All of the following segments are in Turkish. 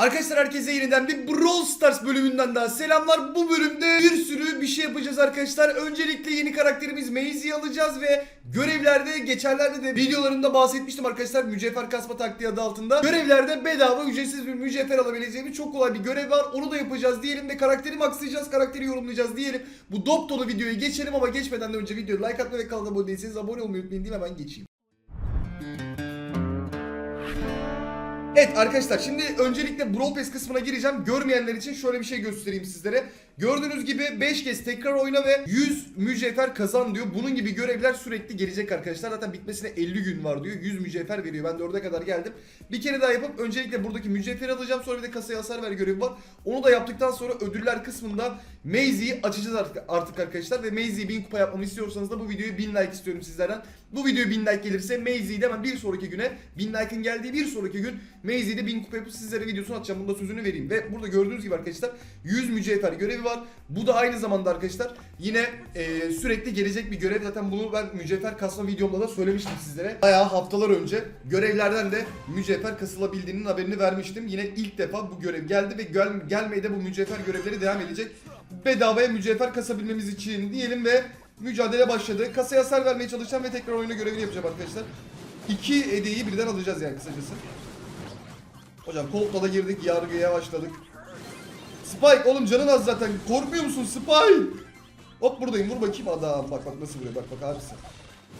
Arkadaşlar herkese yeniden bir Brawl Stars bölümünden daha selamlar. Bu bölümde bir sürü bir şey yapacağız arkadaşlar. Öncelikle yeni karakterimiz Maisie'yi alacağız ve görevlerde geçenlerde de videolarında bahsetmiştim arkadaşlar. Mücevher kasma taktiği adı altında. Görevlerde bedava ücretsiz bir mücevher alabileceğimiz çok kolay bir görev var. Onu da yapacağız diyelim ve karakteri maxlayacağız, karakteri yorumlayacağız diyelim. Bu dop dolu videoyu geçelim ama geçmeden de önce videoyu like atmayı ve kanala abone değilseniz abone olmayı unutmayın diyeyim hemen geçeyim. Evet arkadaşlar şimdi öncelikle Brawl Pass kısmına gireceğim. Görmeyenler için şöyle bir şey göstereyim sizlere. Gördüğünüz gibi 5 kez tekrar oyna ve 100 mücevher kazan diyor. Bunun gibi görevler sürekli gelecek arkadaşlar. Zaten bitmesine 50 gün var diyor. 100 mücevher veriyor. Ben de orada kadar geldim. Bir kere daha yapıp öncelikle buradaki mücevheri alacağım. Sonra bir de kasaya hasar ver görevi var. Onu da yaptıktan sonra ödüller kısmında Maisie'yi açacağız artık, artık arkadaşlar. Ve Maisie'yi 1000 kupa yapmamı istiyorsanız da bu videoyu 1000 like istiyorum sizlerden. Bu video 1000 like gelirse Maisie'yi de hemen bir sonraki güne 1000 like'ın geldiği bir sonraki gün Maisie'de 1000 kupa yapıp sizlere videosunu atacağım. Bunda sözünü vereyim. Ve burada gördüğünüz gibi arkadaşlar 100 mücevher görevi var. Bu da aynı zamanda arkadaşlar yine e, sürekli gelecek bir görev. Zaten bunu ben mücevher kasma videomda da söylemiştim sizlere. Bayağı haftalar önce görevlerden de mücevher kasılabildiğinin haberini vermiştim. Yine ilk defa bu görev geldi ve gel, gelmeye de bu mücevher görevleri devam edecek. Bedavaya mücevher kasabilmemiz için diyelim ve mücadele başladı. Kasaya hasar vermeye çalışacağım ve tekrar oyuna görevini yapacağım arkadaşlar. İki hediyeyi birden alacağız yani kısacası. Hocam Colt'la da girdik, yargıya başladık. Spike oğlum canın az zaten. Korkmuyor musun Spike? Hop buradayım vur bakayım adam. Bak bak nasıl vuruyor bak bak abisi.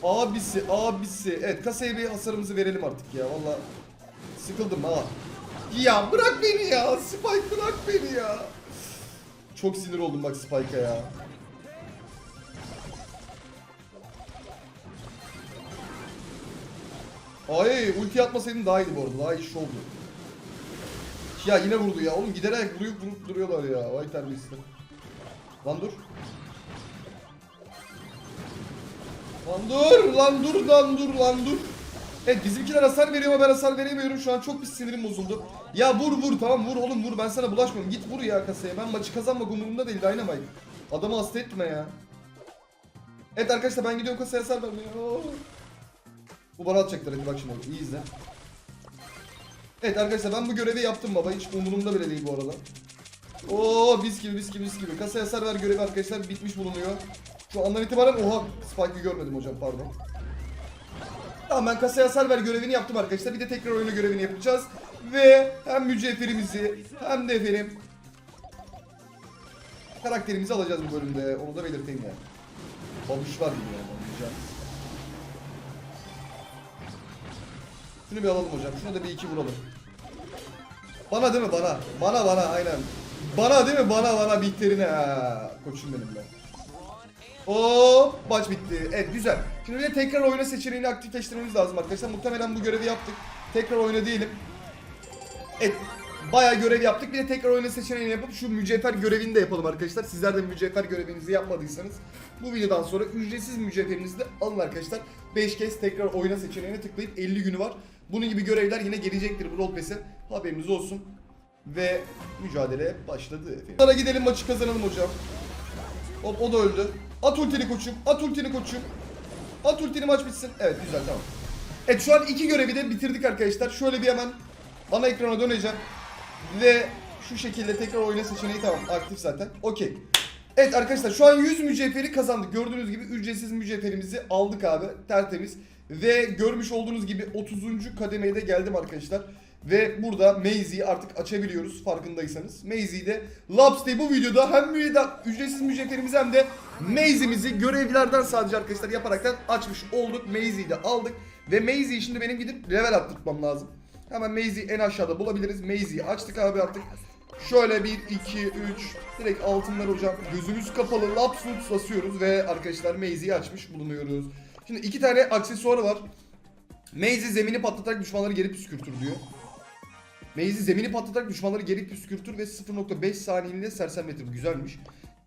Abisi abisi. Evet kasaya bir hasarımızı verelim artık ya valla. Sıkıldım ha. Ya bırak beni ya. Spike bırak beni ya. Çok sinir oldum bak Spike'a ya. Ay ulti atmasaydım daha iyiydi bu arada. Daha iyi iş oldu. Ya yine vurdu ya. Oğlum giderek vurup vurup duruyorlar ya. Vay terbiyesizler. Lan dur. Lan dur, lan dur, lan dur, lan dur. Evet bizimkiler hasar veriyor ama ben hasar veremiyorum. Şu an çok bir sinirim bozuldu. Ya vur vur tamam vur oğlum vur ben sana bulaşmıyorum. Git vur ya kasaya. Ben maçı kazanmak umurumda değil Dynamite. Adamı hasta etme ya. Evet arkadaşlar ben gidiyorum kasaya hasar vermeye. Bu bana atacaklar hadi bak şimdi iyi izle. Evet arkadaşlar ben bu görevi yaptım baba. Hiç umurumda bile değil bu arada. Oo bis gibi bis gibi bis gibi. Kasaya hasar ver görevi arkadaşlar bitmiş bulunuyor. Şu andan itibaren oha Spike'ı görmedim hocam pardon. Tamam ben kasaya hasar ver görevini yaptım arkadaşlar. Bir de tekrar oyuna görevini yapacağız. Ve hem mücevherimizi hem de efendim karakterimizi alacağız bu bölümde. Onu da belirteyim yani. Babuşlar gibi yani anlayacağınız. Şunu bir alalım hocam. Şuna da bir iki vuralım. Bana değil mi bana? Bana bana aynen. Bana değil mi bana bana bitlerine ha. Koçum benim ben. Hop maç bitti. Evet güzel. Şimdi bir de tekrar oyna seçeneğini aktifleştirmemiz lazım arkadaşlar. Muhtemelen bu görevi yaptık. Tekrar oyna diyelim. Evet. Bayağı görev yaptık. Bir de tekrar oyna seçeneğini yapıp şu mücevher görevini de yapalım arkadaşlar. Sizler de mücevher görevinizi yapmadıysanız bu videodan sonra ücretsiz mücevherinizi de alın arkadaşlar. 5 kez tekrar oyna seçeneğine tıklayıp 50 günü var. Bunun gibi görevler yine gelecektir bu Rollpass'e. Haberiniz olsun. Ve mücadele başladı efendim. Sonra gidelim maçı kazanalım hocam. Hop o da öldü. At ultini koçum. At ultini koçum. At ultini maç bitsin. Evet güzel tamam. Evet şu an iki görevi de bitirdik arkadaşlar. Şöyle bir hemen ana ekrana döneceğim. Ve şu şekilde tekrar oyna seçeneği tamam aktif zaten. Okey. Evet arkadaşlar şu an 100 mücevheri kazandık. Gördüğünüz gibi ücretsiz mücevherimizi aldık abi. Tertemiz. Ve görmüş olduğunuz gibi 30. kademeye de geldim arkadaşlar. Ve burada Maisie'yi artık açabiliyoruz farkındaysanız. Maisie'de Labs Day bu videoda hem ücretsiz mücevherimizi hem de Maisie'mizi görevlerden sadece arkadaşlar yaparaktan açmış olduk. Maisie'yi de aldık. Ve Maisie'yi şimdi benim gidip level attırtmam lazım. Hemen Maisie'yi en aşağıda bulabiliriz. Maisie'yi açtık abi artık. Şöyle 1, 2, 3 direkt altınlar hocam. Gözümüz kapalı Lapsuts basıyoruz ve arkadaşlar Maisie'yi açmış bulunuyoruz. Şimdi iki tane aksesuarı var. Maisie zemini patlatarak düşmanları geri püskürtür diyor. Maisie zemini patlatarak düşmanları geri püskürtür ve 0.5 saniyeliğine sersemletir. Güzelmiş.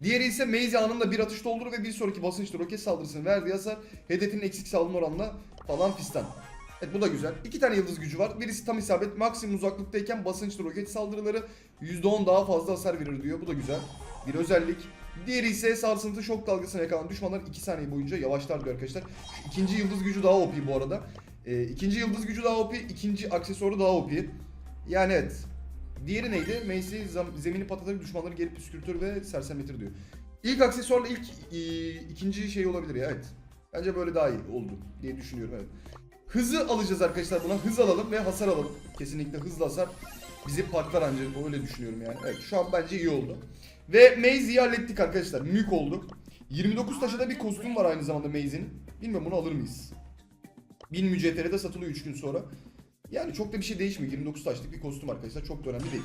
Diğeri ise Maisie anında bir atış doldurur ve bir sonraki basınçta roket saldırısını verdiği hasar hedefinin eksik saldırma oranına falan fistan. Evet bu da güzel. İki tane yıldız gücü var. Birisi tam isabet maksimum uzaklıktayken basınçlı roket saldırıları %10 daha fazla hasar verir diyor. Bu da güzel. Bir özellik. Diğeri ise sarsıntı şok dalgasına yakalanan düşmanlar 2 saniye boyunca yavaşlar diyor arkadaşlar. Şu ikinci yıldız gücü daha OP bu arada. Ee, ikinci yıldız gücü daha OP, ikinci aksesuarı daha OP. Yani evet. Diğeri neydi? Zam- zemini patlatarak düşmanları geri püskürtür ve sersemletir diyor. İlk aksesuarla ilk e, ikinci şey olabilir ya evet. Bence böyle daha iyi oldu diye düşünüyorum evet. Hızı alacağız arkadaşlar buna. Hız alalım ve hasar alalım. Kesinlikle hızlı hasar bizi parklar ancak öyle düşünüyorum yani. Evet şu an bence iyi oldu. Ve Maze'yi hallettik arkadaşlar. Mük oldu. 29 taşıda bir kostüm var aynı zamanda Maze'in. Bilmiyorum bunu alır mıyız? 1000 mücevheri de satılıyor 3 gün sonra. Yani çok da bir şey değişmiyor. 29 taşlık bir kostüm arkadaşlar. Çok da önemli değil.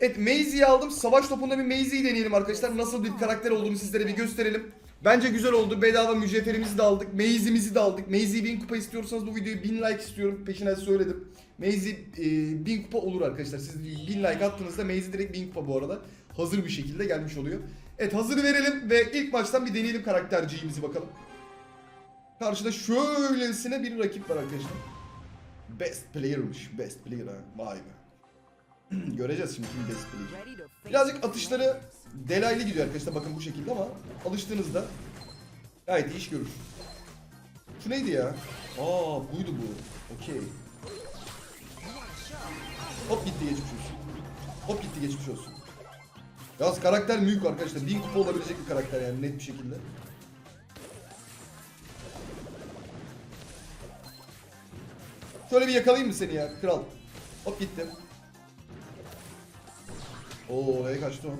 Evet Maze'yi aldım. Savaş topunda bir Maze'yi deneyelim arkadaşlar. Nasıl bir karakter olduğunu sizlere bir gösterelim. Bence güzel oldu. Bedava mücevherimizi de aldık. Maze'imizi de aldık. Maze'yi 1000 kupa istiyorsanız bu videoyu 1000 like istiyorum. Peşinden söyledim. Maze e, 1000 kupa olur arkadaşlar. Siz 1000 like attığınızda Maze direkt 1000 kupa bu arada. Hazır bir şekilde gelmiş oluyor. Evet hazır verelim ve ilk baştan bir deneyelim karakterciğimizi bakalım. Karşıda şöylesine bir rakip var arkadaşlar. Best player'mış. Best player ha. Vay be. Göreceğiz şimdi kim best player. Birazcık atışları delaylı gidiyor arkadaşlar bakın bu şekilde ama alıştığınızda gayet iyi iş görür. Şu neydi ya? Aa buydu bu. Okey. Hop gitti geçmiş olsun. Hop gitti geçmiş olsun. Yalnız karakter büyük arkadaşlar. 1000 kupa olabilecek bir karakter yani net bir şekilde. Şöyle bir yakalayayım mı seni ya kral? Hop gitti. Oo oraya kaçtı o.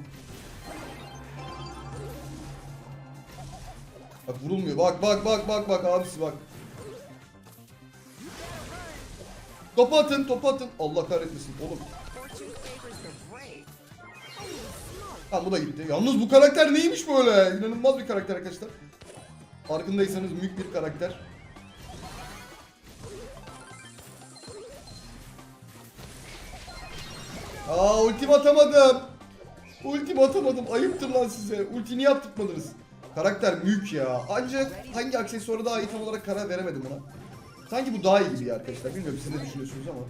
Bak vurulmuyor. Bak bak bak bak bak abisi bak. Topu atın, topu atın. Allah kahretmesin oğlum. Tamam bu da gitti. Yalnız bu karakter neymiş böyle? İnanılmaz bir karakter arkadaşlar. Farkındaysanız büyük bir karakter. Aa ultim atamadım. Ultim atamadım. Ayıptır lan size. Ulti niye attırmadınız? Karakter büyük ya. Ancak hangi aksesuarı daha iyi tam olarak karar veremedim buna. Sanki bu daha iyi gibi arkadaşlar. Bilmiyorum siz ne düşünüyorsunuz ama.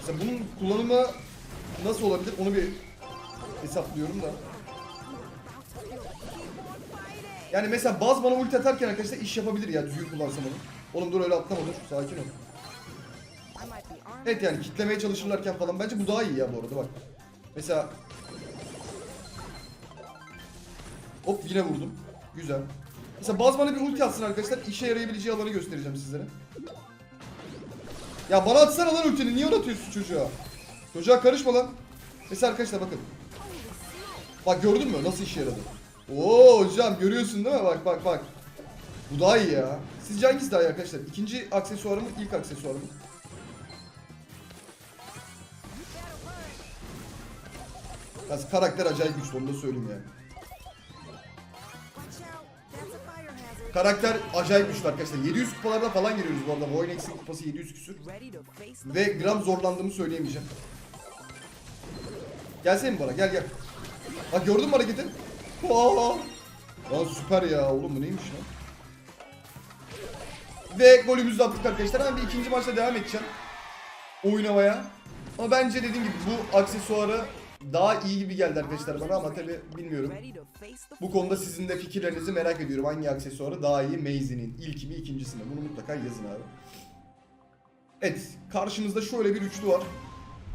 Mesela bunun kullanımı nasıl olabilir onu bir hesaplıyorum da. Yani mesela baz bana ulti atarken arkadaşlar iş yapabilir ya düzgün kullansam onu. Oğlum dur öyle atlama dur. Sakin ol. Evet yani kitlemeye çalışırlarken falan bence bu daha iyi ya bu arada bak. Mesela Hop yine vurdum. Güzel. Mesela baz bana bir ulti atsın arkadaşlar. işe yarayabileceği alanı göstereceğim sizlere. Ya bana atsana lan ultini. Niye onu atıyorsun çocuğa? Çocuğa karışma lan. Mesela arkadaşlar bakın. Bak gördün mü nasıl işe yaradı? Oo hocam görüyorsun değil mi? Bak bak bak. Bu daha iyi ya. Sizce hangisi daha iyi arkadaşlar? İkinci aksesuarı mı? ilk aksesuarı mı? Yalnız karakter acayip güçlü onu da söyleyeyim yani. Karakter acayip güçlü arkadaşlar. 700 kupalarda falan giriyoruz bu arada. Void X'in kupası 700 küsür. Ve gram zorlandığımı söyleyemeyeceğim. Gelsene bana? Gel gel. Bak gördün mü hareketi? Aa! Lan süper ya. Oğlum bu neymiş lan? Ve golümüzü de attık arkadaşlar. Ben bir ikinci maçta devam edeceğim. Oynamaya. Ama bence dediğim gibi bu aksesuarı daha iyi gibi geldi arkadaşlar bana ama tabi bilmiyorum. Bu konuda sizin de fikirlerinizi merak ediyorum. Hangi aksesuarı daha iyi? Maze'nin ilki mi ikincisi mi? Bunu mutlaka yazın abi. Evet karşımızda şöyle bir üçlü var.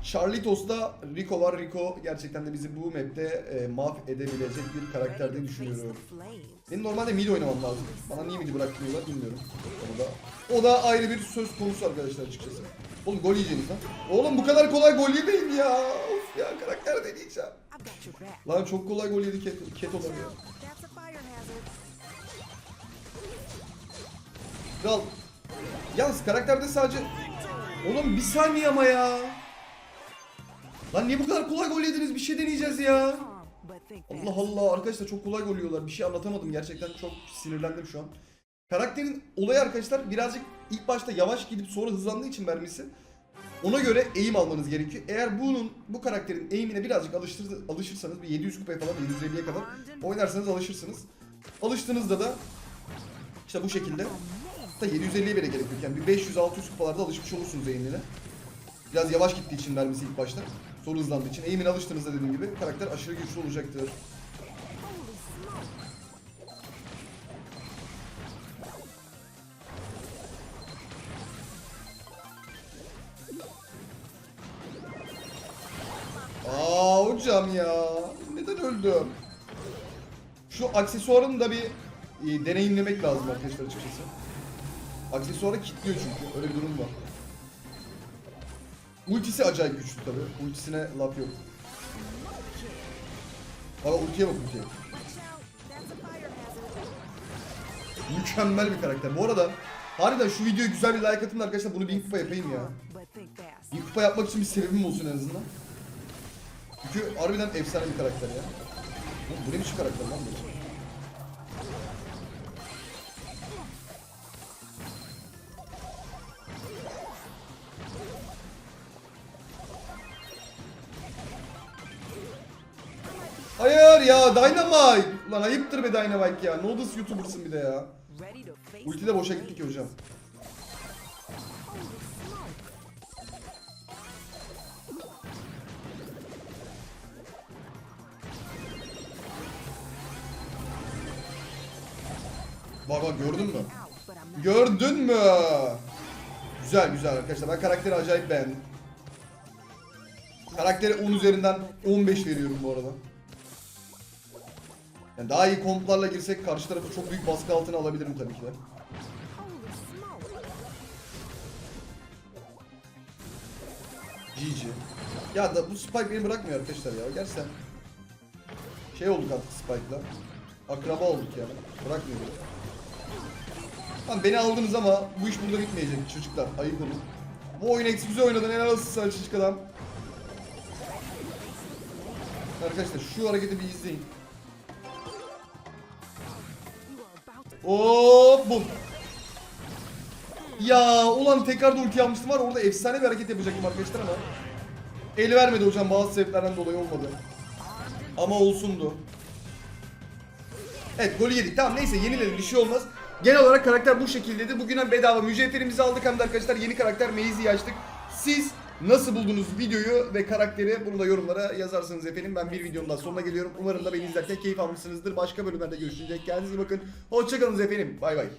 Charlitos'ta Rico var. Rico gerçekten de bizi bu map'te e, mahv edebilecek bir karakter diye düşünüyorum. Benim normalde mid oynamam lazım. Bana niye midi bırakmıyorlar bilmiyorum. O da, o da ayrı bir söz konusu arkadaşlar açıkçası. Oğlum gol yiyeceğiniz lan. Oğlum bu kadar kolay gol yemeyin ya. Of ya karakter deneyeceğim. Lan çok kolay gol yedi Ket, ket ya. Kral. Yalnız karakterde sadece... Oğlum bir saniye ama ya. Lan niye bu kadar kolay gol yediniz? Bir şey deneyeceğiz ya. Allah Allah arkadaşlar çok kolay gol yiyorlar. Bir şey anlatamadım gerçekten çok sinirlendim şu an. Karakterin olayı arkadaşlar birazcık ilk başta yavaş gidip sonra hızlandığı için mermisi. Ona göre eğim almanız gerekiyor. Eğer bunun bu karakterin eğimine birazcık alıştır, alışırsanız bir 700 kupaya falan 750'ye kadar oynarsanız alışırsınız. Alıştığınızda da işte bu şekilde hatta 750'ye bile gerek. Yani bir 500-600 kupalarda alışmış olursunuz eğimine. Biraz yavaş gittiği için mermisi ilk başta. Sonra hızlandığı için. Eğimine alıştığınızda dediğim gibi karakter aşırı güçlü olacaktır. yapacağım ya? Neden öldüm? Şu aksesuarını da bir e, deneyimlemek lazım arkadaşlar açıkçası. Aksesuarı kilitliyor çünkü. Öyle bir durum var. Ultisi acayip güçlü tabi. Ultisine laf yok. Baba ultiye bak ultiye. Mükemmel bir karakter. Bu arada harbiden şu videoya güzel bir like atın da arkadaşlar bunu bin kupa yapayım ya. Bin kupa yapmak için bir sebebim olsun en azından. Çünkü harbiden efsane bir karakter ya. Bu ne biçim karakter lan bu? Ya Dynamite! Lan ayıptır be Dynamite ya. Oldu YouTuber'sın bir de ya. Ulti de boşa gitti ki hocam. Bak bak gördün mü? Gördün mü? Güzel güzel arkadaşlar. Ben karakteri acayip beğendim. Karaktere 10 üzerinden 15 veriyorum bu arada. Yani daha iyi komplarla girsek karşı tarafı çok büyük baskı altına alabilirim tabii ki de. GG. Ya da bu Spike beni bırakmıyor arkadaşlar ya. Gerçekten şey olduk artık Spike'la. Akraba olduk yani. Bırakmıyor. Tamam beni aldınız ama bu iş burada bitmeyecek çocuklar. Ayıp olun. Bu oyunu eksi güzel oynadın. Helal olsun sana çocuk adam. Arkadaşlar şu hareketi bir izleyin. Hop bum. Ya ulan tekrar da ulti almıştım var orada efsane bir hareket yapacaktım arkadaşlar ama El vermedi hocam bazı sebeplerden dolayı olmadı. Ama olsundu. Evet golü yedik tamam neyse yenilelim bir şey olmaz. Genel olarak karakter bu şekildeydi. Bugün bedava mücevherimizi aldık hem de arkadaşlar yeni karakter Maze'i açtık. Siz nasıl buldunuz videoyu ve karakteri bunu da yorumlara yazarsınız efendim. Ben bir videonun daha sonuna geliyorum. Umarım da beni izlerken keyif almışsınızdır. Başka bölümlerde görüşecek. Kendinize iyi bakın. Hoşçakalınız efendim. Bay bay.